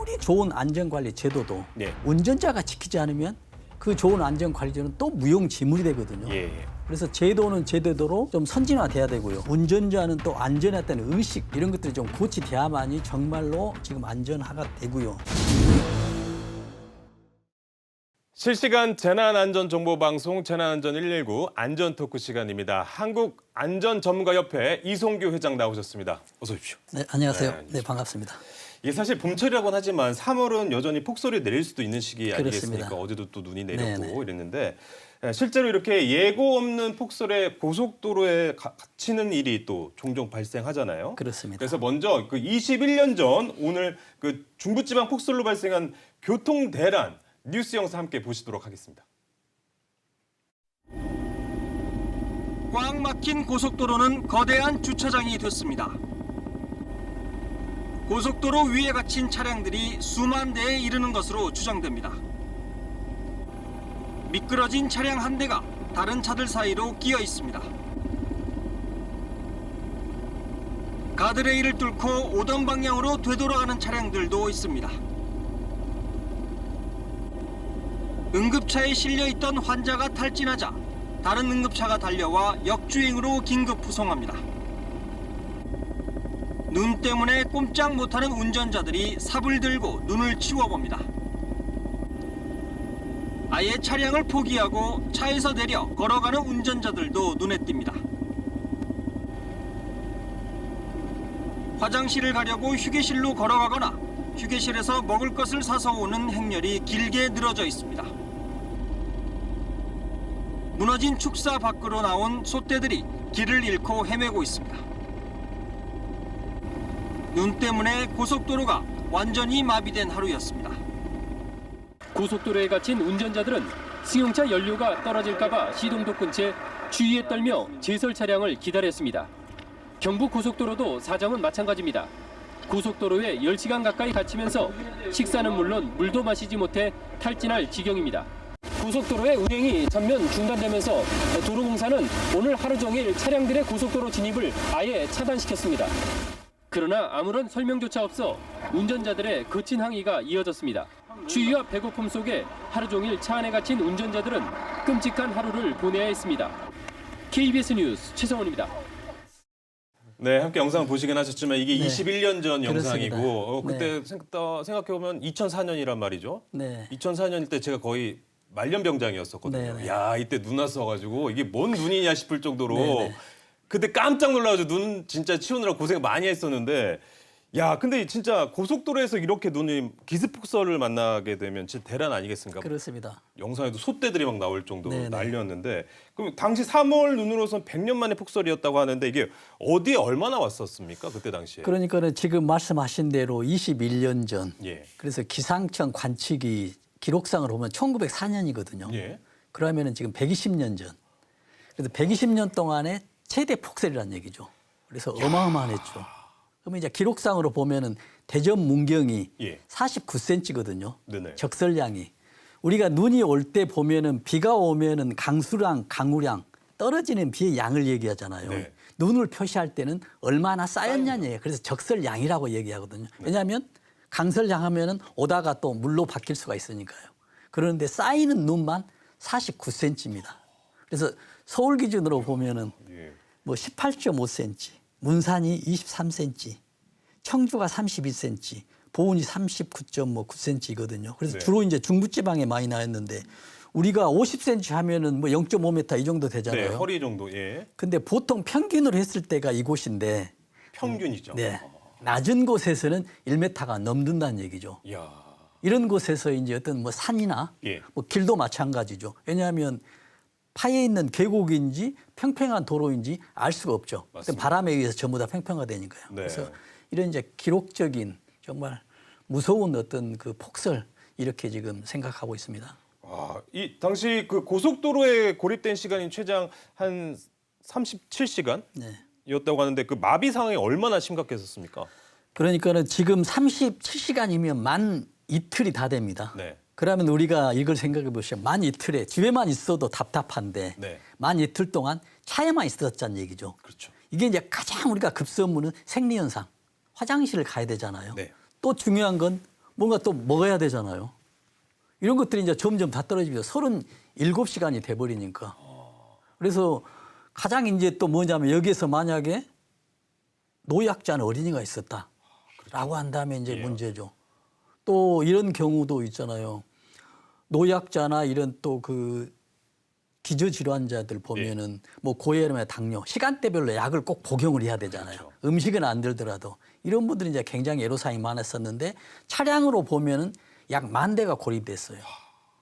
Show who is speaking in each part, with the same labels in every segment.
Speaker 1: 아무리 좋은 안전관리 제도도
Speaker 2: 네.
Speaker 1: 운전자가 지키지 않으면 그 좋은 안전관리제는 또 무용지물이 되거든요.
Speaker 2: 예, 예.
Speaker 1: 그래서 제도는 제도대로 좀 선진화돼야 되고요. 운전자는 또 안전에 대한 의식 이런 것들이 좀 고치돼야만이 정말로 지금 안전화가 되고요.
Speaker 2: 실시간 재난안전정보방송 재난안전 119 안전토크 시간입니다. 한국안전전문가협회 이송규 회장 나오셨습니다. 어서 오십시오.
Speaker 1: 네, 안녕하세요.
Speaker 2: 네,
Speaker 1: 네, 반갑습니다.
Speaker 2: 이게 사실 봄철이라고는 하지만 3월은 여전히 폭설이 내릴 수도 있는 시기
Speaker 1: 그렇습니다.
Speaker 2: 아니겠습니까? 어제도 또 눈이 내렸고
Speaker 1: 네, 네.
Speaker 2: 이랬는데 예, 실제로 이렇게 예고 없는 폭설에 고속도로에 가- 갇히는 일이 또 종종 발생하잖아요.
Speaker 1: 그렇습니다.
Speaker 2: 그래서 먼저 그 21년 전 오늘 그 중부지방 폭설로 발생한 교통 대란 뉴스 영상 함께 보시도록 하겠습니다.
Speaker 3: 꽉 막힌 고속도로는 거대한 주차장이 됐습니다. 고속도로 위에 갇힌 차량들이 수만 대에 이르는 것으로 추정됩니다. 미끄러진 차량 한 대가 다른 차들 사이로 끼어 있습니다. 가드레일을 뚫고 오던 방향으로 되돌아가는 차량들도 있습니다. 응급차에 실려 있던 환자가 탈진하자 다른 응급차가 달려와 역주행으로 긴급 후송합니다. 눈 때문에 꼼짝 못하는 운전자들이 삽을 들고 눈을 치워봅니다. 아예 차량을 포기하고 차에서 내려 걸어가는 운전자들도 눈에 띕니다. 화장실을 가려고 휴게실로 걸어가거나 휴게실에서 먹을 것을 사서 오는 행렬이 길게 늘어져 있습니다. 무너진 축사 밖으로 나온 소떼들이 길을 잃고 헤매고 있습니다. 눈 때문에 고속도로가 완전히 마비된 하루였습니다.
Speaker 4: 고속도로에 갇힌 운전자들은 승용차 연료가 떨어질까봐 시동도 끈 채 주위에 떨며 제설 차량을 기다렸습니다. 경부 고속도로도 사정은 마찬가지입니다. 고속도로에 10시간 가까이 갇히면서 식사는 물론 물도 마시지 못해 탈진할 지경입니다. 고속도로의 운행이 전면 중단되면서 도로공사는 오늘 하루 종일 차량들의 고속도로 진입을 아예 차단시켰습니다. 그러나 아무런 설명조차 없어 운전자들의 거친 항의가 이어졌습니다. 추위와 배고픔 속에 하루 종일 차 안에 갇힌 운전자들은 끔찍한 하루를 보내야 했습니다. KBS 뉴스 최성원입니다.
Speaker 2: 네, 함께 영상 보시긴 하셨지만 이게
Speaker 1: 네.
Speaker 2: 21년 전
Speaker 1: 그렇습니다.
Speaker 2: 영상이고 어,
Speaker 1: 네.
Speaker 2: 그때 생각해 보면 2004년이란 말이죠.
Speaker 1: 네.
Speaker 2: 2004년 때 제가 거의 말년병장이었었거든요.
Speaker 1: 네, 네.
Speaker 2: 야 이때 눈 왔어가지고 이게 뭔 눈이냐 싶을 정도로
Speaker 1: 네, 네.
Speaker 2: 그때 깜짝 놀라가지고 눈 진짜 치우느라 고생 많이 했었는데 야 근데 진짜 고속도로에서 이렇게 눈이 기습폭설을 만나게 되면 진짜 대란 아니겠습니까?
Speaker 1: 그렇습니다.
Speaker 2: 영상에도 소떼들이 막 나올 정도로
Speaker 1: 네, 네.
Speaker 2: 난리였는데 그럼 당시 3월 눈으로선 100년 만에 폭설이었다고 하는데 이게 어디에 얼마나 왔었습니까? 그때 당시에.
Speaker 1: 그러니까는 지금 말씀하신 대로 21년 전
Speaker 2: 예.
Speaker 1: 그래서 기상청 관측이 기록상을 보면 1904년이거든요.
Speaker 2: 예.
Speaker 1: 그러면은 지금 120년 전. 그래서 120년 동안에 최대 폭설이라는 얘기죠. 그래서 어마어마했죠. 그러면 이제 기록상으로 보면은 대전 문경이
Speaker 2: 예.
Speaker 1: 49cm거든요.
Speaker 2: 네네.
Speaker 1: 적설량이. 우리가 눈이 올 때 보면은 비가 오면은 강수량, 강우량 떨어지는 비의 양을 얘기하잖아요.
Speaker 2: 네.
Speaker 1: 눈을 표시할 때는 얼마나 쌓였냐는 얘기예요. 그래서 적설량이라고 얘기하거든요.
Speaker 2: 네.
Speaker 1: 왜냐하면 강설량 하면은 오다가 또 물로 바뀔 수가 있으니까요. 그런데 쌓이는 눈만 49cm입니다. 그래서 서울 기준으로 보면은
Speaker 2: 예.
Speaker 1: 뭐 18.5cm, 문산이 23cm, 청주가 32cm, 보은이 39.9cm거든요. 그래서
Speaker 2: 네.
Speaker 1: 주로 이제 중부지방에 많이 나왔는데 우리가 50cm 하면은 뭐 0.5m 이 정도
Speaker 2: 네,
Speaker 1: 되잖아요.
Speaker 2: 허리 정도. 예.
Speaker 1: 근데 보통 평균으로 했을 때가 이곳인데
Speaker 2: 평균이죠.
Speaker 1: 네. 낮은 곳에서는 1m가 넘는다는 얘기죠.
Speaker 2: 야.
Speaker 1: 이런 곳에서 이제 어떤 뭐 산이나
Speaker 2: 예.
Speaker 1: 뭐 길도 마찬가지죠. 왜냐하면 파에 있는 계곡인지 평평한 도로인지 알 수가 없죠.
Speaker 2: 맞습니다.
Speaker 1: 바람에 의해서 전부 다 평평화 되니까요.
Speaker 2: 네.
Speaker 1: 그래서 이런 이제 기록적인 정말 무서운 어떤 그 폭설 이렇게 지금 생각하고 있습니다.
Speaker 2: 아, 이 당시 그 고속도로에 고립된 시간이 최장 한 37시간?
Speaker 1: 네.
Speaker 2: 이었다고 하는데 그 마비 상황이 얼마나 심각했었습니까?
Speaker 1: 그러니까는 지금 37시간이면 만 이틀이 다 됩니다.
Speaker 2: 네.
Speaker 1: 그러면 우리가 이걸 생각해 보시면 만 이틀에 집에만 있어도 답답한데
Speaker 2: 네.
Speaker 1: 만 이틀 동안 차에만 있었다는 얘기죠.
Speaker 2: 그렇죠.
Speaker 1: 이게 이제 가장 우리가 급선무는 생리 현상. 화장실을 가야 되잖아요.
Speaker 2: 네.
Speaker 1: 또 중요한 건 뭔가 또 먹어야 되잖아요. 이런 것들이 이제 점점 다 떨어지면서 37시간이 돼버리니까. 그래서 가장 이제 또 뭐냐면 여기에서 만약에 노약자는 어린이가 있었다라고 한다면 이제 문제죠. 또 이런 경우도 있잖아요. 노약자나 이런 또 그 기저 질환자들 보면은 뭐 고혈압이나 당뇨 시간대별로 약을 꼭 복용을 해야 되잖아요. 음식은 안 들더라도 이런 분들이 이제 굉장히 애로사항이 많았었는데 차량으로 보면은 약 만 대가 고립됐어요.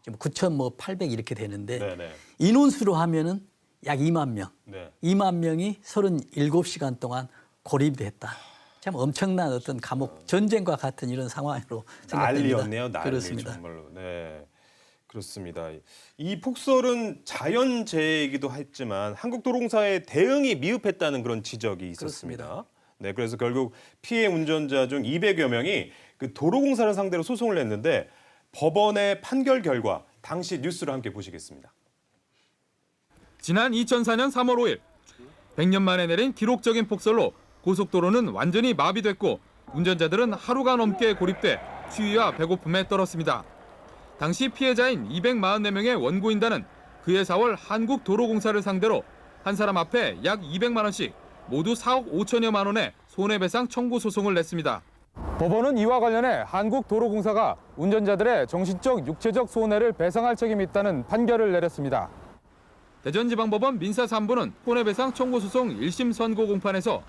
Speaker 1: 지금 9천 뭐800 이렇게 되는데
Speaker 2: 네네.
Speaker 1: 인원수로 하면은 약 2만 명.
Speaker 2: 네.
Speaker 1: 2만 명이 37시간 동안 고립됐다. 참 엄청난 어떤 감옥 전쟁과 같은 이런 상황으로 생각됩니다.
Speaker 2: 난리였네요, 난리
Speaker 1: 그렇습니다.
Speaker 2: 정말로. 네. 그렇습니다. 이 폭설은 자연재해이기도 했지만 한국도로공사의 대응이 미흡했다는 그런 지적이 있었습니다. 네, 그래서 결국 피해 운전자 중 200여 명이 그 도로공사를 상대로 소송을 냈는데 법원의 판결 결과 당시 뉴스를 함께 보시겠습니다.
Speaker 5: 지난 2004년 3월 5일 100년 만에 내린 기록적인 폭설로 고속도로는 완전히 마비됐고 운전자들은 하루가 넘게 고립돼 추위와 배고픔에 떨었습니다. 당시 피해자인 244명의 원고인단은 그해 4월 한국도로공사를 상대로 한 사람 앞에 약 200만 원씩 모두 4억 5천여만 원의 손해배상 청구 소송을 냈습니다. 법원은 이와 관련해 한국도로공사가 운전자들의 정신적, 육체적 손해를 배상할 책임이 있다는 판결을 내렸습니다. 대전지방법원 민사 3부는 손해배상 청구 소송 1심 선고 공판에서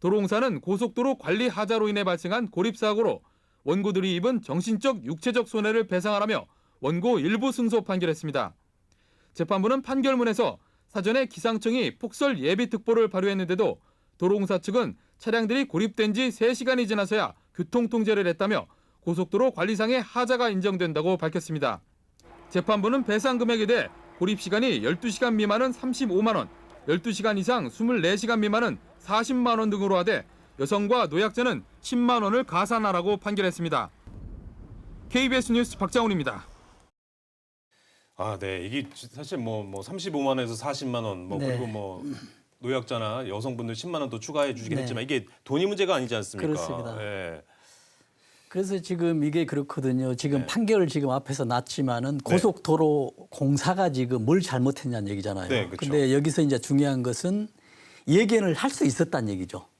Speaker 5: 도로공사는 고속도로 관리 하자로 인해 발생한 고립 사고로 원고들이 입은 정신적, 육체적 손해를 배상하라며 원고 일부 승소 판결했습니다. 재판부는 판결문에서 사전에 기상청이 폭설 예비 특보를 발효했는데도 도로공사 측은 차량들이 고립된 지 3시간이 지나서야 교통 통제를 했다며 고속도로 관리상의 하자가 인정된다고 밝혔습니다. 재판부는 배상 금액에 대해 고립 시간이 12시간 미만은 35만 원, 12시간 이상 24시간 미만은 40만 원 등으로 하되 여성과 노약자는 10만 원을 가산하라고 판결했습니다. KBS 뉴스 박장훈입니다.
Speaker 2: 아, 네. 이게 사실 뭐, 뭐 35만 원에서 40만 원, 뭐
Speaker 1: 네.
Speaker 2: 그리고 뭐 노약자나 여성분들 10만 원더 추가해 주시긴
Speaker 1: 네.
Speaker 2: 했지만 이게 돈이 문제가 아니지 않습니까?
Speaker 1: 그렇습니다.
Speaker 2: 예.
Speaker 1: 그래서 지금 이게 그렇거든요. 지금
Speaker 2: 네.
Speaker 1: 판결을 지금 앞에서 났지만은 고속도로 공사가 지금 뭘 잘못했냐는 얘기잖아요.
Speaker 2: 네, 그렇죠.
Speaker 1: 근데 여기서 이제 중요한 것은 예견을 할 수 있었다는 얘기죠.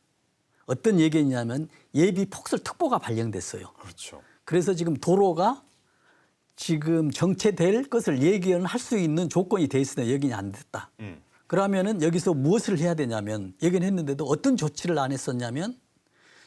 Speaker 1: 어떤 예견이냐면 예비 폭설 특보가 발령됐어요.
Speaker 2: 그렇죠.
Speaker 1: 그래서 지금 도로가 지금 정체될 것을 예견할 수 있는 조건이 돼 있으나 예견이 안 됐다.
Speaker 2: 음.
Speaker 1: 그러면은 여기서 무엇을 해야 되냐면 예견했는데도 어떤 조치를 안 했었냐면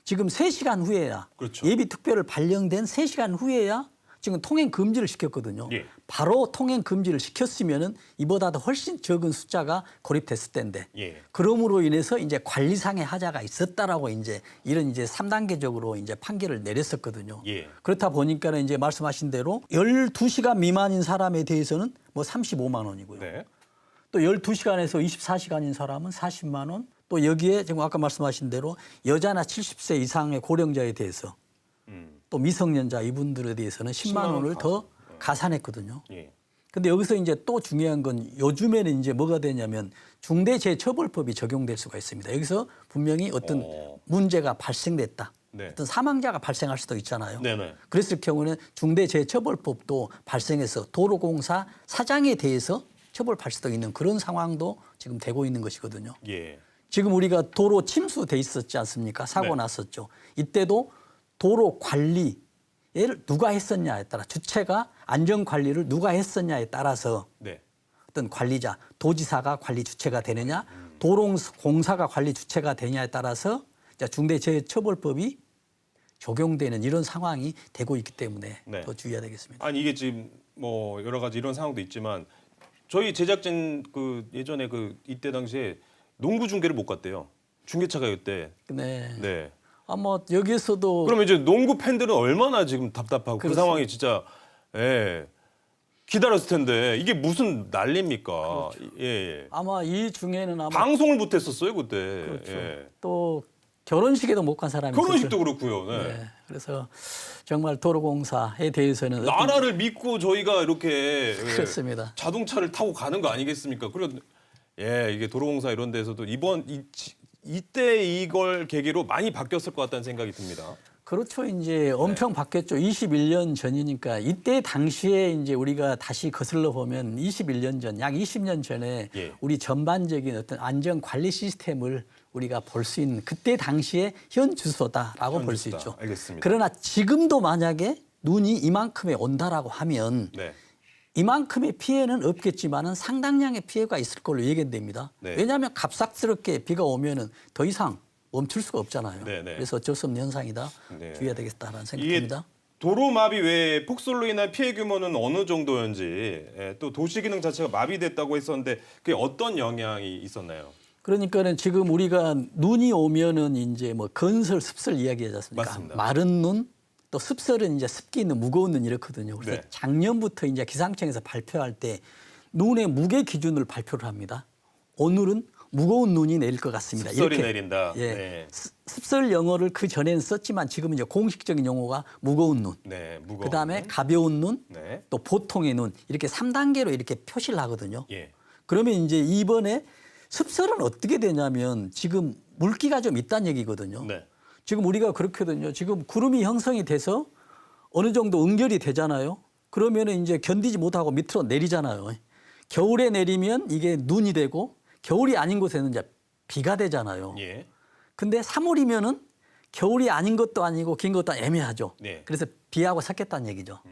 Speaker 1: 지금 3시간 후에야
Speaker 2: 그렇죠.
Speaker 1: 예비 특별을 발령된 3시간 후에야 지금 통행 금지를 시켰거든요.
Speaker 2: 예.
Speaker 1: 바로 통행 금지를 시켰으면은 이보다도 훨씬 적은 숫자가 고립됐을 텐데.
Speaker 2: 예.
Speaker 1: 그럼으로 인해서 이제 관리상의 하자가 있었다라고 이제 이런 이제 3단계적으로 이제 판결을 내렸었거든요.
Speaker 2: 예.
Speaker 1: 그렇다 보니까는 이제 말씀하신 대로 12시간 미만인 사람에 대해서는 뭐 35만 원이고요.
Speaker 2: 네.
Speaker 1: 또 12시간에서 24시간인 사람은 40만 원. 또 여기에 지금 아까 말씀하신 대로 여자나 70세 이상의 고령자에 대해서
Speaker 2: 음.
Speaker 1: 또 미성년자 이분들에 대해서는 10만,
Speaker 2: 10만 원
Speaker 1: 원을 더
Speaker 2: 가산.
Speaker 1: 가산했거든요.
Speaker 2: 예.
Speaker 1: 근데 여기서 이제 또 중요한 건 요즘에는 이제 뭐가 되냐면 중대재해처벌법이 적용될 수가 있습니다. 여기서 분명히 어떤
Speaker 2: 어.
Speaker 1: 문제가 발생됐다.
Speaker 2: 네.
Speaker 1: 어떤 사망자가 발생할 수도 있잖아요.
Speaker 2: 네네.
Speaker 1: 그랬을 경우는 중대재해처벌법도 발생해서 도로공사 사장에 대해서 처벌할 수도 있는 그런 상황도 지금 되고 있는 것이거든요.
Speaker 2: 예.
Speaker 1: 지금 우리가 도로 침수돼 있었지 않습니까? 사고
Speaker 2: 네.
Speaker 1: 났었죠. 이때도 도로 관리를 누가 했었냐에 따라 주체가 안전 관리를 누가 했었냐에 따라서
Speaker 2: 네.
Speaker 1: 어떤 관리자, 도지사가 관리 주체가 되느냐, 도로공사가 관리 주체가 되냐에 따라서 중대재해처벌법이 적용되는 이런 상황이 되고 있기 때문에
Speaker 2: 네.
Speaker 1: 더 주의해야 되겠습니다.
Speaker 2: 아니 이게 지금 뭐 여러 가지 이런 상황도 있지만 저희 제작진 그 예전에 그 이때 당시에 농구 중계를 못 갔대요. 중계차가 이때.
Speaker 1: 네.
Speaker 2: 네.
Speaker 1: 아마 여기에서도
Speaker 2: 그러면 이제 농구 팬들은 얼마나 지금 답답하고 그
Speaker 1: 그렇습니다.
Speaker 2: 상황이 진짜 예. 기다렸을 텐데 이게 무슨 난리입니까? 예, 예.
Speaker 1: 아마 이 중에는 아마
Speaker 2: 방송을 못 했었어요, 그때.
Speaker 1: 그렇죠.
Speaker 2: 예.
Speaker 1: 또 결혼식에도 못 간 사람이
Speaker 2: 결혼식도. 그렇고요. 네.
Speaker 1: 네. 그래서 정말 도로공사에 대해서는 어떤-
Speaker 2: 나라를 믿고 저희가 이렇게 예,
Speaker 1: 그렇습니다.
Speaker 2: 자동차를 타고 가는 거 아니겠습니까? 그리고 예, 이게 도로공사 이런 데서도 이번 이, 이때 이걸 계기로 많이 바뀌었을 것 같다는 생각이 듭니다.
Speaker 1: 그렇죠. 이제 엄청 바뀌었죠. 21년 전이니까 이때 당시에 이제 우리가 다시 거슬러 보면 21년 전, 약 20년 전에
Speaker 2: 예.
Speaker 1: 우리 전반적인 어떤 안전 관리 시스템을 우리가 볼 수 있는 그때 당시에 현 주소다라고 현볼수
Speaker 2: 주소다.
Speaker 1: 있죠.
Speaker 2: 알겠습니다.
Speaker 1: 그러나 지금도 만약에 눈이 이만큼에 온다라고 하면
Speaker 2: 네.
Speaker 1: 이만큼의 피해는 없겠지만은 상당량의 피해가 있을 걸로 예견됩니다.
Speaker 2: 네.
Speaker 1: 왜냐하면 갑작스럽게 비가 오면은 더 이상 멈출 수가 없잖아요.
Speaker 2: 네, 네.
Speaker 1: 그래서 어쩔 수 없는 현상이다.
Speaker 2: 네.
Speaker 1: 주의해야 되겠다라는
Speaker 2: 이게
Speaker 1: 생각입니다.
Speaker 2: 도로 마비 외에 폭설로 인한 피해 규모는 어느 정도였는지 예, 또 도시 기능 자체가 마비됐다고 했었는데 그게 어떤 영향이 있었나요?
Speaker 1: 그러니까는 지금 우리가 눈이 오면은 이제 뭐 건설 습설 이야기하지 않습니까?
Speaker 2: 맞습니다.
Speaker 1: 마른 눈, 또 습설은 이제 습기 있는 무거운 눈 이렇거든요. 그래서
Speaker 2: 네.
Speaker 1: 작년부터 이제 기상청에서 발표할 때 눈의 무게 기준을 발표를 합니다. 오늘은 무거운 눈이 내릴 것 같습니다.
Speaker 2: 습설이
Speaker 1: 이렇게.
Speaker 2: 내린다.
Speaker 1: 예.
Speaker 2: 네.
Speaker 1: 습- 습설 영어를 그 전에는 썼지만 지금 이제 공식적인 용어가 무거운 눈.
Speaker 2: 네, 무거운.
Speaker 1: 그다음에 가벼운 눈,
Speaker 2: 네.
Speaker 1: 또 보통의 눈 이렇게 삼단계로 이렇게 표시를 하거든요.
Speaker 2: 예.
Speaker 1: 그러면 이제 이번에 습설은 어떻게 되냐면 지금 물기가 좀 있다는 얘기거든요.
Speaker 2: 네.
Speaker 1: 지금 우리가 그렇거든요. 지금 구름이 형성이 돼서 어느 정도 응결이 되잖아요. 그러면은 이제 견디지 못하고 밑으로 내리잖아요. 겨울에 내리면 이게 눈이 되고 겨울이 아닌 곳에는 이제 비가 되잖아요.
Speaker 2: 예.
Speaker 1: 근데 3월이면은 겨울이 아닌 것도 아니고 긴 것도 애매하죠.
Speaker 2: 네.
Speaker 1: 그래서 비하고 섞였다는 얘기죠.
Speaker 2: 음,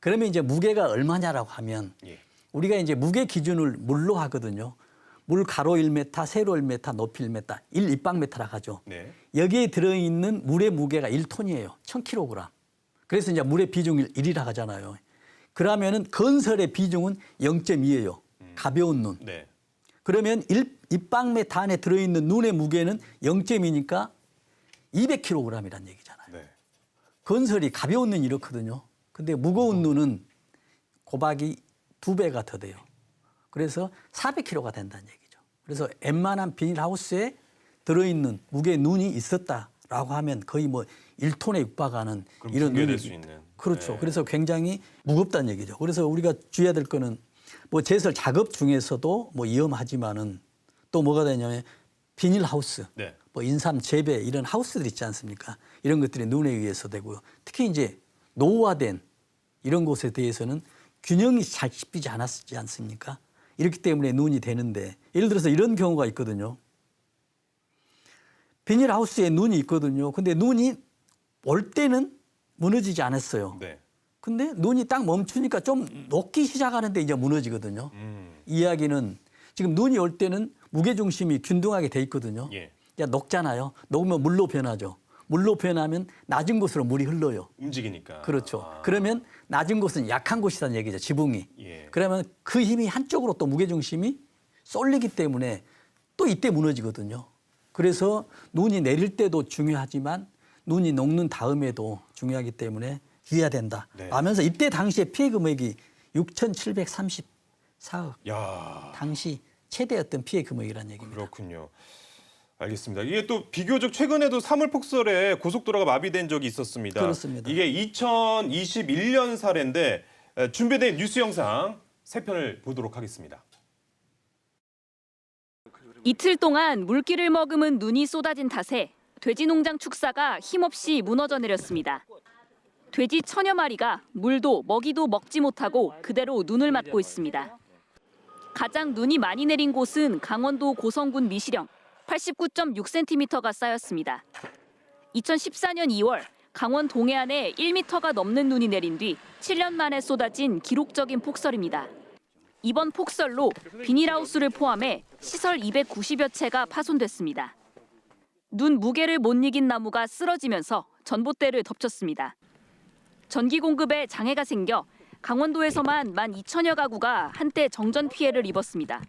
Speaker 1: 그러면 이제 무게가 얼마냐라고 하면
Speaker 2: 예.
Speaker 1: 우리가 이제 무게 기준을 물로 하거든요. 물 가로 1m, 세로 1m, 높이 1m, 1 입방미터라 하죠.
Speaker 2: 네.
Speaker 1: 여기에 들어있는 물의 무게가 1톤이에요. 1000kg. 그래서 이제 물의 비중을 1이라 하잖아요. 그러면은 건설의 비중은 0.2예요. 가벼운 눈.
Speaker 2: 네.
Speaker 1: 그러면 1 입방미터 안에 들어있는 눈의 무게는 0.2니까 200kg이란 얘기잖아요.
Speaker 2: 네.
Speaker 1: 건설이 가벼운 눈이 이렇거든요. 근데 무거운 눈은 고박이 두 배가 더 돼요. 그래서 400kg가 된다는 얘기죠. 그래서 웬만한 비닐하우스에 들어있는 무게 눈이 있었다라고 하면 거의 뭐 1톤에 육박하는 이런 눈이
Speaker 2: 수 있는.
Speaker 1: 그렇죠.
Speaker 2: 네.
Speaker 1: 그래서 굉장히 무겁다는 얘기죠. 그래서 우리가 주의해야 될 거는 뭐 제설 작업 중에서도 뭐 위험하지만은 또 뭐가 되냐면 비닐하우스
Speaker 2: 네.
Speaker 1: 뭐 인삼 재배 이런 하우스들 있지 않습니까? 이런 것들이 눈에 의해서 되고요. 특히 이제 노후화된 이런 곳에 대해서는 균형이 잘 잡히지 않았지 않습니까? 이렇기 때문에 눈이 되는데 예를 들어서 이런 경우가 있거든요. 비닐하우스에 눈이 있거든요. 근데 눈이 올 때는 무너지지 않았어요.
Speaker 2: 네.
Speaker 1: 근데 눈이 딱 멈추니까 좀 녹기 시작하는데 이제 무너지거든요.
Speaker 2: 음.
Speaker 1: 이야기는 지금 눈이 올 때는 무게 중심이 균등하게 돼 있거든요.
Speaker 2: 예.
Speaker 1: 야, 녹잖아요. 녹으면 물로 변하죠. 물로 변하면 낮은 곳으로 물이 흘러요.
Speaker 2: 움직이니까.
Speaker 1: 그렇죠.
Speaker 2: 아,
Speaker 1: 그러면 낮은 곳은 약한 곳이라는 얘기죠. 지붕이.
Speaker 2: 예.
Speaker 1: 그러면 그 힘이 한쪽으로 또 무게 중심이 쏠리기 때문에 또 이때 무너지거든요. 그래서 눈이 내릴 때도 중요하지만 눈이 녹는 다음에도 중요하기 때문에 주의해야 된다.
Speaker 2: 네.
Speaker 1: 하면서 이때 당시에 피해 금액이 6,734억.
Speaker 2: 야.
Speaker 1: 당시 최대였던 피해 금액이라는 얘기입니다.
Speaker 2: 그렇군요. 알겠습니다. 이게 또 비교적 최근에도 3월 폭설에 고속도로가 마비된 적이 있었습니다.
Speaker 1: 그렇습니다.
Speaker 2: 이게 2021년 사례인데 에, 준비된 뉴스 영상 세 편을 보도록 하겠습니다.
Speaker 6: 이틀 동안 물기를 머금은 눈이 쏟아진 탓에 돼지 농장 축사가 힘없이 무너져 내렸습니다. 돼지 천여 마리가 물도 먹이도 먹지 못하고 그대로 눈을 맞고 있습니다. 가장 눈이 많이 내린 곳은 강원도 고성군 미시령 89.6cm가 쌓였습니다. 2014년 2월 강원 동해안에 1m가 넘는 눈이 내린 뒤 7년 만에 쏟아진 기록적인 폭설입니다. 이번 폭설로 비닐하우스를 포함해 시설 290여 채가 파손됐습니다. 눈 무게를 못 이긴 나무가 쓰러지면서 전봇대를 덮쳤습니다. 전기 공급에 장애가 생겨 강원도에서만 1만 2천여 가구가 한때 정전 피해를 입었습니다.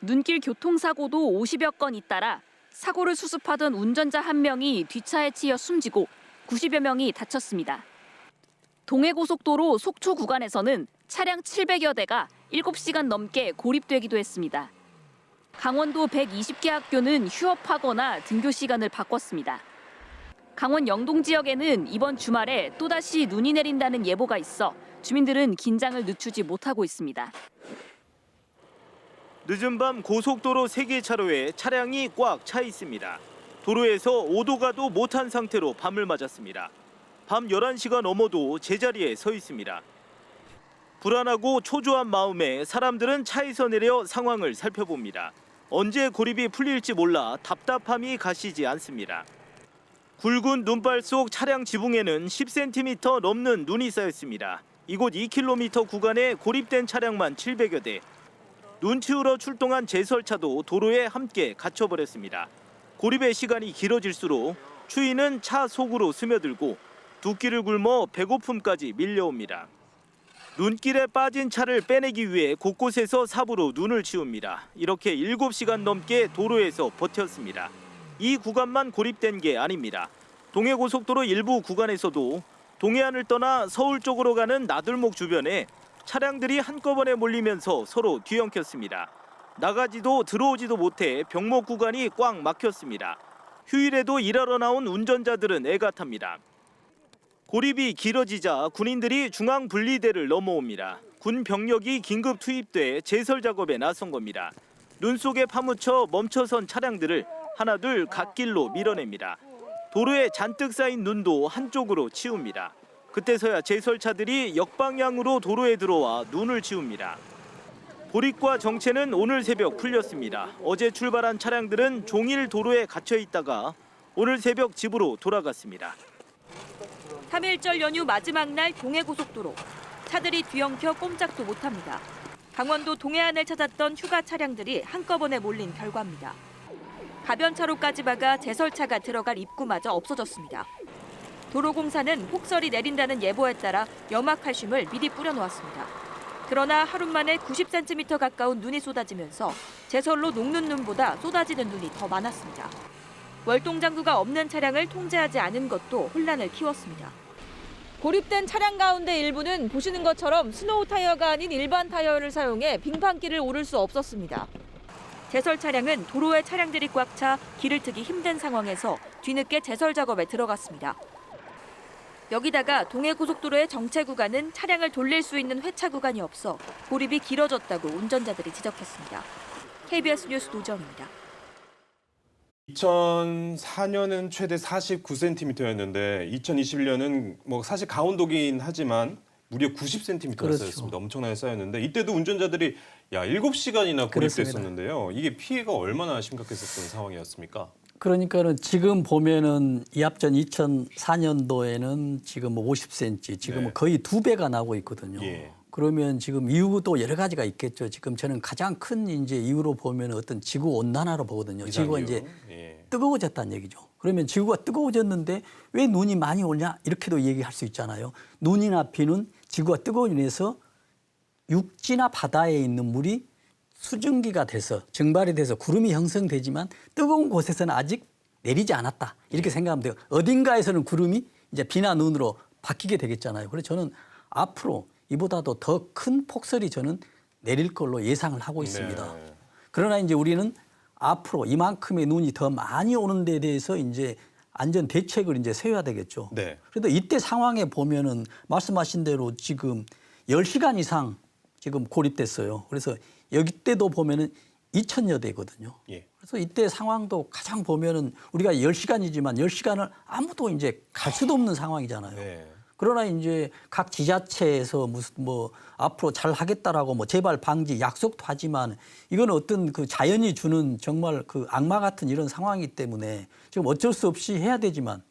Speaker 6: 눈길 교통사고도 50여 건 잇따라 사고를 수습하던 운전자 한 명이 뒷차에 치여 숨지고 90여 명이 다쳤습니다. 동해고속도로 속초 구간에서는 차량 700여 대가 7시간 넘게 고립되기도 했습니다. 강원도 120개 학교는 휴업하거나 등교 시간을 바꿨습니다. 강원 영동 지역에는 이번 주말에 또다시 눈이 내린다는 예보가 있어 주민들은 긴장을 늦추지 못하고 있습니다.
Speaker 7: 늦은 밤 고속도로 3개 차로에 차량이 꽉 차 있습니다. 도로에서 오도 가도 못한 상태로 밤을 맞았습니다. 밤 11시가 넘어도 제자리에 서 있습니다. 불안하고 초조한 마음에 사람들은 차에서 내려 상황을 살펴봅니다. 언제 고립이 풀릴지 몰라 답답함이 가시지 않습니다. 굵은 눈발 속 차량 지붕에는 10cm 넘는 눈이 쌓였습니다. 이곳 2km 구간에 고립된 차량만 700여 대. 눈 치우러 출동한 제설차도 도로에 함께 갇혀버렸습니다. 고립의 시간이 길어질수록 추위는 차 속으로 스며들고 두 끼를 굶어 배고픔까지 밀려옵니다. 눈길에 빠진 차를 빼내기 위해 곳곳에서 삽으로 눈을 치웁니다. 이렇게 7시간 넘게 도로에서 버텼습니다. 이 구간만 고립된 게 아닙니다. 동해고속도로 일부 구간에서도 동해안을 떠나 서울 쪽으로 가는 나들목 주변에 차량들이 한꺼번에 몰리면서 서로 뒤엉켰습니다. 나가지도 들어오지도 못해 병목 구간이 꽉 막혔습니다. 휴일에도 일하러 나온 운전자들은 애가 탑니다. 고립이 길어지자 군인들이 중앙 분리대를 넘어옵니다. 군 병력이 긴급 투입돼 제설 작업에 나선 겁니다. 눈 속에 파묻혀 멈춰선 차량들을 하나둘 갓길로 밀어냅니다. 도로에 잔뜩 쌓인 눈도 한쪽으로 치웁니다. 그때서야 제설차들이 역방향으로 도로에 들어와 눈을 치웁니다. 고립과 정체는 오늘 새벽 풀렸습니다. 어제 출발한 차량들은 종일 도로에 갇혀 있다가 오늘 새벽 집으로 돌아갔습니다.
Speaker 8: 3일절 연휴 마지막 날 동해고속도로. 차들이 뒤엉켜 꼼짝도 못합니다. 강원도 동해안을 찾았던 휴가 차량들이 한꺼번에 몰린 결과입니다. 가변차로까지 막아 제설차가 들어갈 입구마저 없어졌습니다. 도로공사는 폭설이 내린다는 예보에 따라 염화칼슘을 미리 뿌려놓았습니다. 그러나 하루 만에 90cm 가까운 눈이 쏟아지면서 제설로 녹는 눈보다 쏟아지는 눈이 더 많았습니다. 월동장구가 없는 차량을 통제하지 않은 것도 혼란을 키웠습니다. 고립된 차량 가운데 일부는 보시는 것처럼 스노우 타이어가 아닌 일반 타이어를 사용해 빙판길을 오를 수 없었습니다. 제설 차량은 도로에 차량들이 꽉 차 길을 트기 힘든 상황에서 뒤늦게 제설 작업에 들어갔습니다. 여기다가 동해고속도로의 정체 구간은 차량을 돌릴 수 있는 회차 구간이 없어 고립이 길어졌다고 운전자들이 지적했습니다. KBS 뉴스 노정입니다.
Speaker 2: 2004년은 최대 49cm였는데 2021년은 뭐 사실 강원도긴 하지만 무려 90cm가
Speaker 1: 그렇죠.
Speaker 2: 쌓였습니다. 엄청나게 쌓였는데 이때도 운전자들이 야 7시간이나 고립됐었는데요. 이게 피해가 얼마나 심각했었던 상황이었습니까?
Speaker 1: 그러니까는 지금 보면은 이합전 2004년도에는 지금 뭐 50cm, 지금은
Speaker 2: 네.
Speaker 1: 거의 두 배가 나고 있거든요.
Speaker 2: 예.
Speaker 1: 그러면 지금 이유도 여러 가지가 있겠죠. 지금 저는 가장 큰 이제 이유로 보면 어떤 지구 온난화로 보거든요. 지구가. 이제
Speaker 2: 예.
Speaker 1: 뜨거워졌다는 얘기죠. 그러면 지구가 뜨거워졌는데 왜 눈이 많이 오냐 이렇게도 얘기할 수 있잖아요. 눈이나 비는 지구가 뜨거워지면서 육지나 바다에 있는 물이 수증기가 돼서 증발이 돼서 구름이 형성되지만 뜨거운 곳에서는 아직 내리지 않았다 이렇게 생각하면 돼요. 어딘가에서는 구름이 이제 비나 눈으로 바뀌게 되겠잖아요. 그래서 저는 앞으로 이보다도 더 큰 폭설이 저는 내릴 걸로 예상을 하고 있습니다.
Speaker 2: 네.
Speaker 1: 그러나 이제 우리는 앞으로 이만큼의 눈이 더 많이 오는 데 대해서 이제 안전 대책을 이제 세워야 되겠죠.
Speaker 2: 네.
Speaker 1: 그래도 이때 상황에 보면은 말씀하신 대로 지금 10시간 이상 지금 고립됐어요. 그래서 여기 때도 보면은 2천여 대거든요.
Speaker 2: 예.
Speaker 1: 그래서 이때 상황도 가장 보면은 우리가 10시간이지만 10시간을 아무도 이제 갈 수도 없는 상황이잖아요.
Speaker 2: 네.
Speaker 1: 그러나 이제 각 지자체에서 무슨 뭐 앞으로 잘 하겠다라고 뭐 재발 방지 약속도 하지만 이건 어떤 그 자연이 주는 정말 그 악마 같은 이런 상황이기 때문에 지금 어쩔 수 없이 해야 되지만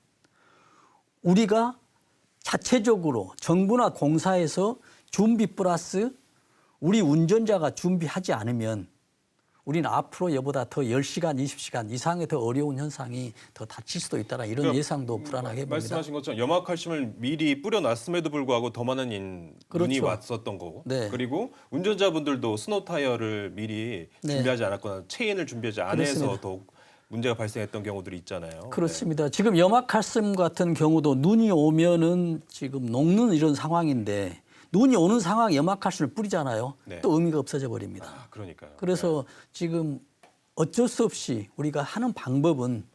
Speaker 1: 우리가 자체적으로 정부나 공사에서 준비 플러스 우리 운전자가 준비하지 않으면 우리는 앞으로 여보다 더 10시간, 20시간 이상의 더 어려운 현상이 더 닥칠 수도 있다는 이런
Speaker 2: 그러니까
Speaker 1: 예상도 불안하게 봅니다.
Speaker 2: 말씀하신 것처럼 염화칼슘을 미리 뿌려놨음에도 불구하고 더 많은 인, 눈이
Speaker 1: 그렇죠.
Speaker 2: 왔었던 거고
Speaker 1: 네.
Speaker 2: 그리고 운전자분들도 스노우 타이어를 미리
Speaker 1: 네.
Speaker 2: 준비하지 않았거나 체인을 준비하지 않아서. 더욱 문제가 발생했던 경우들이 있잖아요.
Speaker 1: 그렇습니다. 지금 염화칼슘 같은 경우도 눈이 오면은 지금 녹는 이런 상황인데 눈이 오는 상황에 염화칼슘을 뿌리잖아요.
Speaker 2: 네.
Speaker 1: 또 의미가 없어져 버립니다.
Speaker 2: 네. 아, 그러니까요.
Speaker 1: 그래서 지금 어쩔 수 없이 우리가 하는 방법은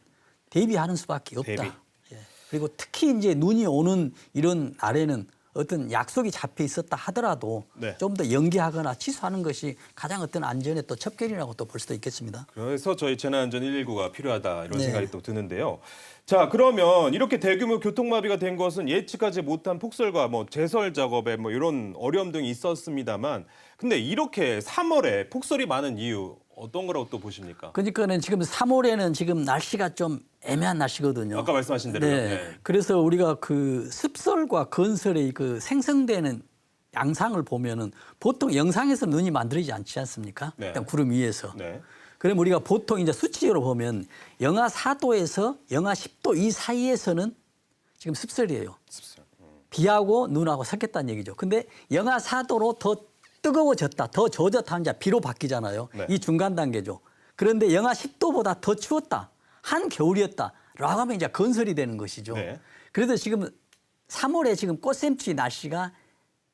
Speaker 1: 대비하는 수밖에 없다.
Speaker 2: 대비.
Speaker 1: 예. 그리고 특히 이제 눈이 오는 이런 날에는 어떤 약속이 잡혀 있었다 하더라도
Speaker 2: 네.
Speaker 1: 좀 더 연기하거나 취소하는 것이 가장 어떤 안전의 또 첩결이라고 또 볼 수도 있겠습니다.
Speaker 2: 그래서 저희 재난안전 119가 필요하다 이런
Speaker 1: 네.
Speaker 2: 생각이 또 드는데요. 자 그러면 이렇게 대규모 교통마비가 된 것은 예측하지 못한 폭설과 뭐 제설 작업에 뭐 이런 어려움 등이 있었습니다만 근데 이렇게 3월에 폭설이 많은 이유 어떤 거라고 또 보십니까?
Speaker 1: 그러니까는 지금 3월에는 지금 날씨가 좀 애매한 날씨거든요.
Speaker 2: 아까 말씀하신 대로요.
Speaker 1: 네.
Speaker 2: 네.
Speaker 1: 그래서 우리가 그 습설과 건설의 그 생성되는 양상을 보면은 보통 영상에서 눈이 만들어지지 않지 않습니까?
Speaker 2: 네.
Speaker 1: 일단 구름 위에서.
Speaker 2: 네.
Speaker 1: 그럼 우리가 보통 이제 수치적으로 보면 영하 4도에서 영하 10도 이 사이에서는 지금 습설이에요.
Speaker 2: 습설.
Speaker 1: 비하고 눈하고 섞였다는 얘기죠. 근데 영하 4도로 더 뜨거워졌다, 더 하면 이제 비로 바뀌잖아요.
Speaker 2: 네.
Speaker 1: 이 중간 단계죠. 그런데 영하 10도보다 더 추웠다, 한 겨울이었다, 라고 하면 이제 건설이 되는 것이죠.
Speaker 2: 네.
Speaker 1: 그래서 지금 3월에 지금 꽃샘추위 날씨가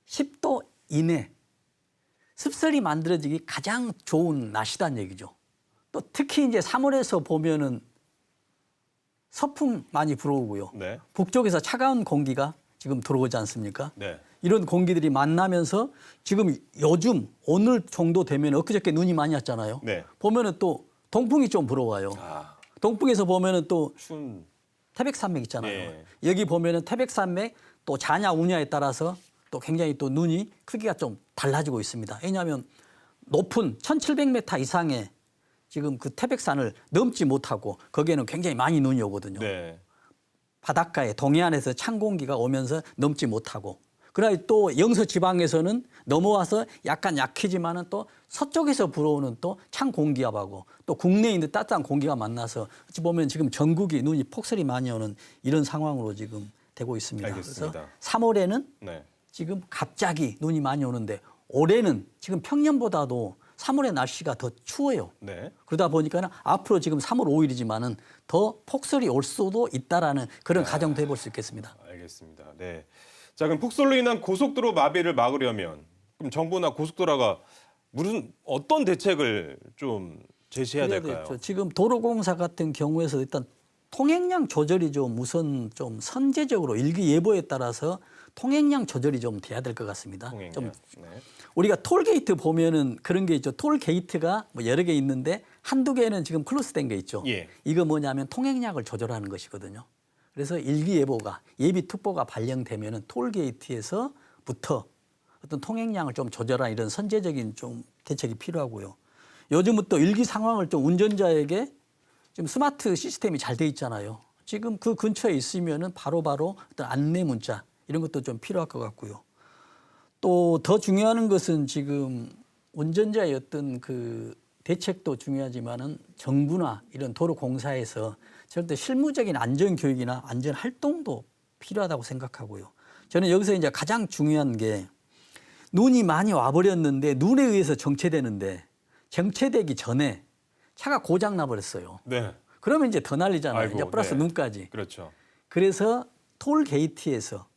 Speaker 1: 10도 이내 습설이 만들어지기 가장 좋은 날씨다는 얘기죠. 또 특히 이제 3월에서 보면은 서풍 많이 불어오고요.
Speaker 2: 네.
Speaker 1: 북쪽에서 차가운 공기가 지금 들어오지 않습니까?
Speaker 2: 네.
Speaker 1: 이런 공기들이 만나면서 지금 요즘 오늘 정도 되면 엊그저께 눈이 많이 왔잖아요.
Speaker 2: 네.
Speaker 1: 보면은 또 동풍이 좀 불어와요.
Speaker 2: 아,
Speaker 1: 동풍에서 보면은 또
Speaker 2: 추운
Speaker 1: 태백산맥 있잖아요.
Speaker 2: 예.
Speaker 1: 여기 보면은 태백산맥 또 자냐 우냐에 따라서 또 굉장히 또 눈이 크기가 좀 달라지고 있습니다. 왜냐하면 높은 1,700m 이상의 지금 그 태백산을 넘지 못하고 거기에는 굉장히 많이 눈이 오거든요.
Speaker 2: 네.
Speaker 1: 바닷가에 동해안에서 찬 공기가 오면서 넘지 못하고 그러나 또 영서 지방에서는 넘어와서 약간 약해지만은 또 서쪽에서 불어오는 또 찬 공기압하고 또 국내에 있는 따뜻한 공기가 만나서 어찌 보면 지금 전국이 눈이 폭설이 많이 오는 이런 상황으로 지금 되고 있습니다.
Speaker 2: 알겠습니다.
Speaker 1: 그래서 3월에는
Speaker 2: 네.
Speaker 1: 지금 갑자기 눈이 많이 오는데 올해는 지금 평년보다도 3월의 날씨가 더 추워요.
Speaker 2: 네.
Speaker 1: 그러다 보니까는 앞으로 지금 3월 5일이지만은 더 폭설이 올 수도 있다라는 그런 가정도 해볼 수 있겠습니다.
Speaker 2: 알겠습니다. 네. 자, 그럼 폭설로 인한 고속도로 마비를 막으려면 그럼 정부나 고속도로가 무슨 어떤 대책을 좀 제시해야 될까요?
Speaker 1: 되겠죠. 지금 도로공사 같은 경우에서 일단 통행량 조절이 좀 우선 좀 선제적으로 일기예보에 따라서 통행량 조절이 좀 돼야 될 것 같습니다.
Speaker 2: 통행량.
Speaker 1: 좀
Speaker 2: 네.
Speaker 1: 우리가 톨게이트 보면은 그런 게 있죠. 톨게이트가 뭐 여러 개 있는데 한두 개는 지금 클로스된 게 있죠.
Speaker 2: 예.
Speaker 1: 이거 뭐냐면 통행량을 조절하는 것이거든요. 그래서 일기예보가 예비특보가 발령되면은 톨게이트에서부터 어떤 통행량을 좀 조절하는 이런 선제적인 좀 대책이 필요하고요. 요즘은 또 일기 상황을 좀 운전자에게 지금 스마트 시스템이 잘 돼 있잖아요. 지금 그 근처에 있으면은 바로바로 어떤 안내 문자 이런 것도 좀 필요할 것 같고요. 또 더 중요한 것은 지금 운전자의 어떤 그 대책도 중요하지만은 정부나 이런 도로 공사에서 절대 실무적인 안전 교육이나 안전 활동도 필요하다고 생각하고요. 저는 여기서 이제 가장 중요한 게 눈이 많이 와버렸는데 눈에 의해서 정체되는데 정체되기 전에 차가 고장 나버렸어요.
Speaker 2: 네.
Speaker 1: 그러면 이제 더 난리잖아요.
Speaker 2: 아이고,
Speaker 1: 이제 플러스
Speaker 2: 네.
Speaker 1: 눈까지.
Speaker 2: 그렇죠.
Speaker 1: 그래서 톨 게이트에서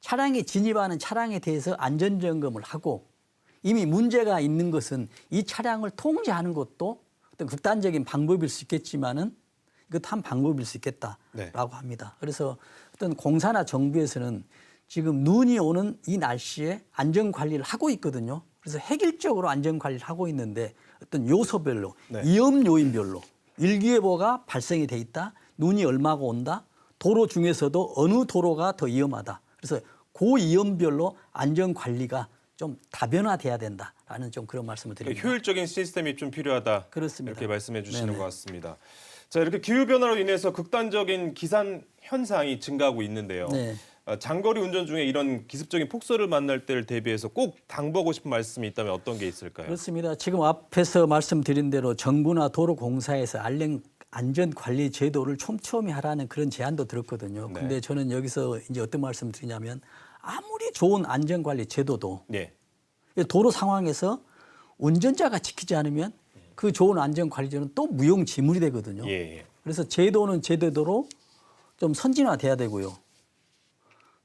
Speaker 1: 차량에 진입하는 차량에 대해서 안전 점검을 하고 이미 문제가 있는 것은 이 차량을 통제하는 것도 어떤 극단적인 방법일 수 있겠지만은 이것도 한 방법일 수 있겠다라고
Speaker 2: 네.
Speaker 1: 합니다. 그래서 어떤 공사나 정부에서는 지금 눈이 오는 이 날씨에 안전 관리를 하고 있거든요. 그래서 획일적으로 안전 관리를 하고 있는데 어떤 요소별로
Speaker 2: 네.
Speaker 1: 위험 요인별로 일기예보가 발생이 돼 있다. 눈이 얼마가 온다. 도로 중에서도 어느 도로가 더 위험하다. 그래서 그 위험별로 안전 관리가 좀 다변화돼야 된다라는 좀 그런 말씀을 드립니다.
Speaker 2: 효율적인 시스템이 좀 필요하다.
Speaker 1: 그렇습니다.
Speaker 2: 이렇게 말씀해 주시는
Speaker 1: 네네.
Speaker 2: 것 같습니다. 자, 이렇게 기후 변화로 인해서 극단적인 기산 현상이 증가하고 있는데요.
Speaker 1: 네.
Speaker 2: 어, 장거리 운전 중에 이런 기습적인 폭설을 만날 때를 대비해서 꼭 당부하고 싶은 말씀이 있다면 어떤 게 있을까요?
Speaker 1: 그렇습니다. 지금 앞에서 말씀드린 대로 정부나 도로공사에서 알랭 안전 관리 제도를 촘촘히 하라는 그런 제안도 들었거든요.
Speaker 2: 네.
Speaker 1: 근데 저는 여기서 이제 어떤 말씀을 드리냐면 아무리 좋은 안전 관리 제도도
Speaker 2: 네.
Speaker 1: 도로 상황에서 운전자가 지키지 않으면 그 좋은 안전 관리 제도는 또 무용지물이 되거든요.
Speaker 2: 예, 예.
Speaker 1: 그래서 제도는 제도대로 좀 선진화돼야 되고요.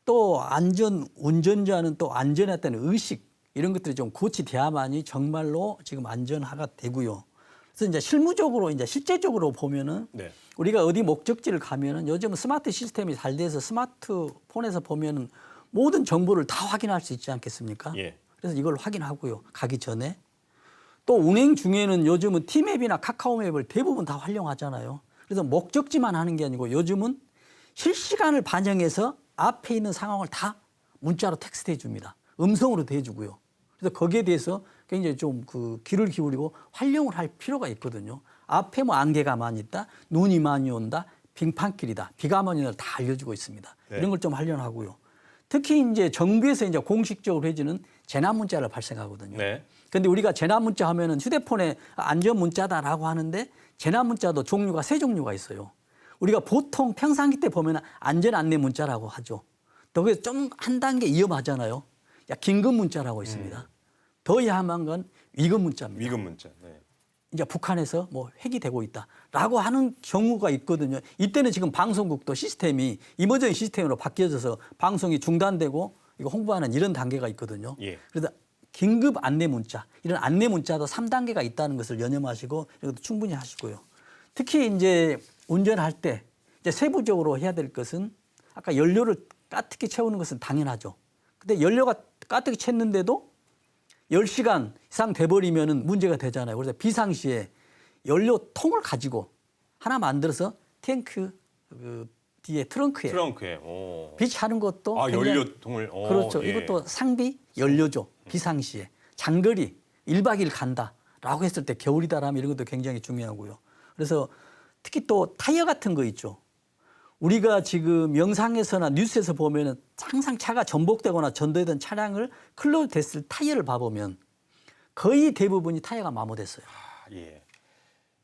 Speaker 1: 또 안전 운전자는 또 안전에 대한 의식 이런 것들이 좀 고치돼야만이 정말로 지금 안전화가 되고요. 그래서 이제 실무적으로 이제 실제적으로 보면은
Speaker 2: 네.
Speaker 1: 우리가 어디 목적지를 가면은 요즘은 스마트 시스템이 잘 돼서 스마트폰에서 보면은 모든 정보를 다 확인할 수 있지 않겠습니까?
Speaker 2: 예.
Speaker 1: 그래서 이걸 확인하고요. 가기 전에 또 운행 중에는 요즘은 티맵이나 카카오맵을 대부분 다 활용하잖아요. 그래서 목적지만 하는 게 아니고 요즘은 실시간을 반영해서 앞에 있는 상황을 다 문자로 텍스트해 줍니다. 음성으로 대주고요. 그래서 거기에 대해서 굉장히 좀 그 귀를 기울이고 활용을 할 필요가 있거든요. 앞에 뭐 안개가 많이 있다, 눈이 많이 온다, 빙판길이다, 비가 많이 온다 다 알려주고 있습니다.
Speaker 2: 네.
Speaker 1: 이런 걸 좀 활용하고요. 특히 이제 정부에서 이제 공식적으로 해주는 재난 문자를 발생하거든요.
Speaker 2: 네.
Speaker 1: 근데 우리가 재난 문자 하면은 휴대폰에 안전 문자다라고 하는데 재난 문자도 종류가 세 종류가 있어요. 우리가 보통 평상시 때 보면 안전 안내 문자라고 하죠. 거기서 좀 한 단계 위험하잖아요. 야, 긴급 문자라고 있습니다. 더 위험한 건 위급 문자입니다.
Speaker 2: 위급 문자. 네.
Speaker 1: 이제 북한에서 뭐 핵이 되고 있다라고 하는 경우가 있거든요. 이때는 지금 방송국도 시스템이 이머전 시스템으로 바뀌어져서 방송이 중단되고 이거 홍보하는 이런 단계가 있거든요.
Speaker 2: 예.
Speaker 1: 그래서 긴급 안내 문자 이런 안내 문자도 3단계가 있다는 것을 연념하시고 이것도 충분히 하시고요. 특히 이제 운전할 때 이제 세부적으로 해야 될 것은 아까 연료를 까뜩이 채우는 것은 당연하죠. 근데 연료가 까뜩이 챘는데도 10시간 이상 돼버리면 문제가 되잖아요. 그래서 비상시에 연료통을 가지고 하나 만들어서 탱크 그 뒤에 트렁크에
Speaker 2: 트렁크에. 오.
Speaker 1: 비치하는 것도
Speaker 2: 아, 연료통을. 오,
Speaker 1: 그렇죠.
Speaker 2: 예.
Speaker 1: 이것도 상비 연료죠. 비상시에 장거리 1박 2일 간다라고 했을 때 겨울이다라면 이런 것도 굉장히 중요하고요. 그래서 특히 또 타이어 같은 거 있죠. 우리가 지금 영상에서나 뉴스에서 보면은 항상 차가 전복되거나 전도되던 차량을 클로즈 됐을 타이어를 봐보면 거의 대부분이 타이어가 마모됐어요.
Speaker 2: 아, 예.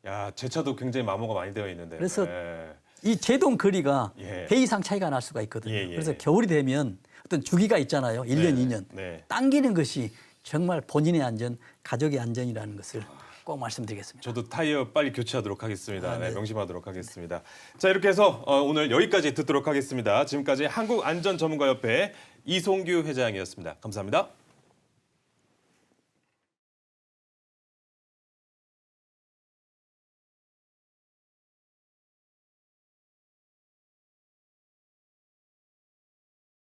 Speaker 2: 야, 제 차도 굉장히 마모가 많이 되어 있는데.
Speaker 1: 그래서
Speaker 2: 네.
Speaker 1: 이 제동 거리가
Speaker 2: 예.
Speaker 1: 배 이상 차이가 날 수가 있거든요.
Speaker 2: 예, 예.
Speaker 1: 그래서 겨울이 되면 어떤 주기가 있잖아요. 1년,
Speaker 2: 네,
Speaker 1: 2년.
Speaker 2: 네.
Speaker 1: 당기는 것이 정말 본인의 안전, 가족의 안전이라는 것을 꼭 말씀드리겠습니다.
Speaker 2: 저도 타이어 빨리 교체하도록 하겠습니다.
Speaker 1: 아,
Speaker 2: 네,
Speaker 1: 네.
Speaker 2: 명심하도록 하겠습니다. 자, 이렇게 해서 어, 오늘 여기까지 듣도록 하겠습니다. 지금까지 한국안전전문가협회 이송규 회장이었습니다. 감사합니다.